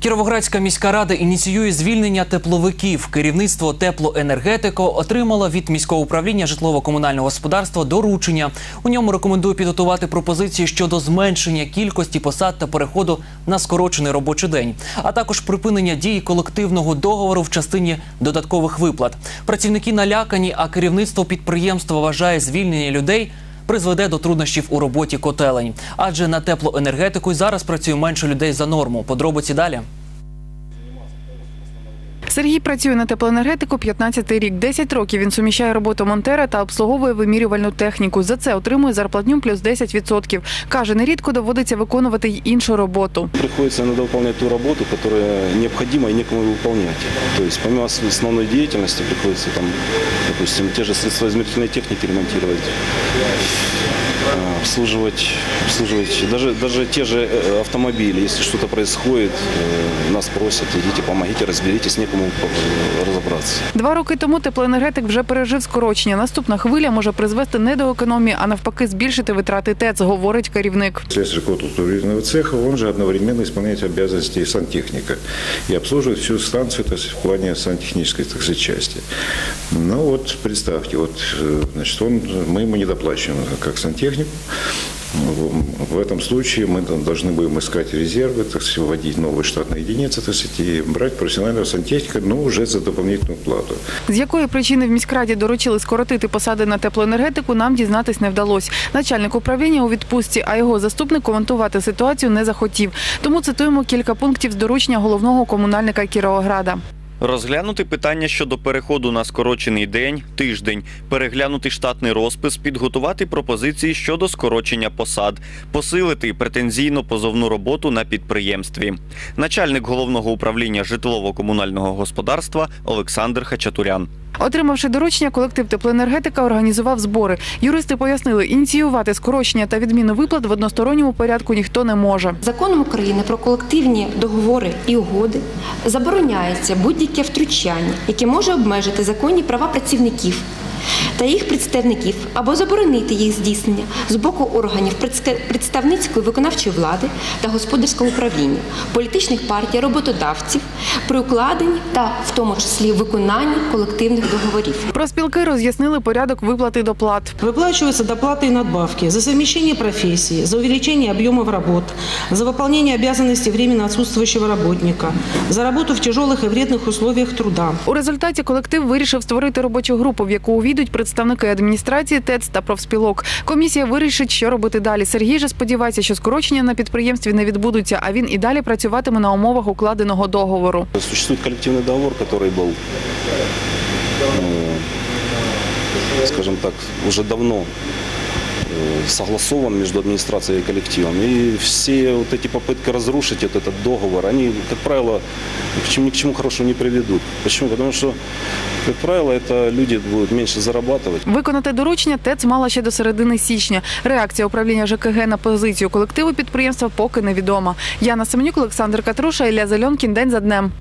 Кіровоградська міська рада ініціює звільнення тепловиків. Керівництво теплоенергетико отримало від міського управління житлово-комунального господарства доручення. У ньому рекомендує підготувати пропозиції щодо зменшення кількості посад та переходу на скорочений робочий день, а також припинення дії колективного договору в частині додаткових виплат. Працівники налякані, а керівництво підприємства вважає звільнення людей призведе до труднощів у роботі котелень. Адже на теплоенергетику зараз працює менше людей за норму. Подробиці далі. Сергій працює на теплоенергетику 15-й рік. 10 років він суміщає роботу монтера та обслуговує вимірювальну техніку. За це отримує зарплатню плюс 10%. Каже, нерідко доводиться виконувати й іншу роботу. Приходится иногда выполнять ту работу, которая необходима и некому выполнять. То есть помимо основной деятельности приходится там, допустим, те же средства измерительной техники ремонтировать, э, обслуживать, обслуживать даже, даже те же э, автомобили. Если что-то происходит, э, нас просят, идите, помогите, разберитесь, некому э, разобраться. Два роки тому теплоенергетик вже пережив скорочення. Наступна хвиля може призвести не до економії, а навпаки збільшити витрати ТЕЦ, говорить керівник. Слесарь кутурного цеха, он же одновременно исполняет обязанности сантехника и обслуживает всю станцию то есть, в плане сантехнической так сказать, части. Ну вот представьте, вот, э, значит, он, мы ему не доплачиваем как сантехнику. В- В этом случае мы д- должны будем искать резервы, так сказать, вводить новые штатные единицы так сказать, и брать профессионального сантехника, но уже за дополнительную плату. З якої причини в міськраді доручили скоротити посади на теплоенергетику, нам дізнатись не вдалося. Начальник управління у відпустці, а його заступник коментувати ситуацію не захотів. Тому цитуємо кілька пунктів з доручення головного комунальника Кіровограда. Розглянути питання щодо переходу на скорочений день, тиждень, переглянути штатний розпис, підготувати пропозиції щодо скорочення посад, посилити претензійно-позовну роботу на підприємстві. Начальник головного управління житлово-комунального господарства Олександр Хачатурян. Отримавши доручення, колектив теплоенергетика організував збори. Юристи пояснили, ініціювати скорочення та відміну виплат в односторонньому порядку ніхто не може. Законом України про колективні договори і угоди забороняється будь-яке втручання, яке може обмежити законні права працівників та їх представників або заборонити їх здійснення з боку органів предска- представницької виконавчої влади та господарського управління, політичних партій, роботодавців при укладенні та в тому числі виконанні колективних договорів. Проспілки роз'яснили порядок виплати доплат. Выплачиваются доплаты и надбавки за совмещение профессии, за увеличение объемов работ, за выполнение обязанностей временно отсутствующего работника, за работу в тяжелых и вредных условиях труда. У результаті колектив вирішив створити робочу групу, в яку увійдуть представники адміністрації ТЕЦ та профспілок. Комісія вирішить, що робити далі. Сергій же сподівається, що скорочення на підприємстві не відбудуться, а він і далі працюватиме на умовах укладеного договору. Существует коллективный договор, который был, э, скажем так, уже давно э, согласован между администрацией и коллективом. И все вот эти попытки разрушить вот этот договор, они, как правило, ни к чему, ни к чему хорошему не приведут. Почему? Потому что, как правило, это люди будут меньше зарабатывать. Виконати доручення ТЕЦ мала ще до середини січня. Реакція управління ЖКГ на позицію колективу підприємства поки невідома. Яна Семенюк, Олександр Катруша, Ілля Зальонкін. День за днем.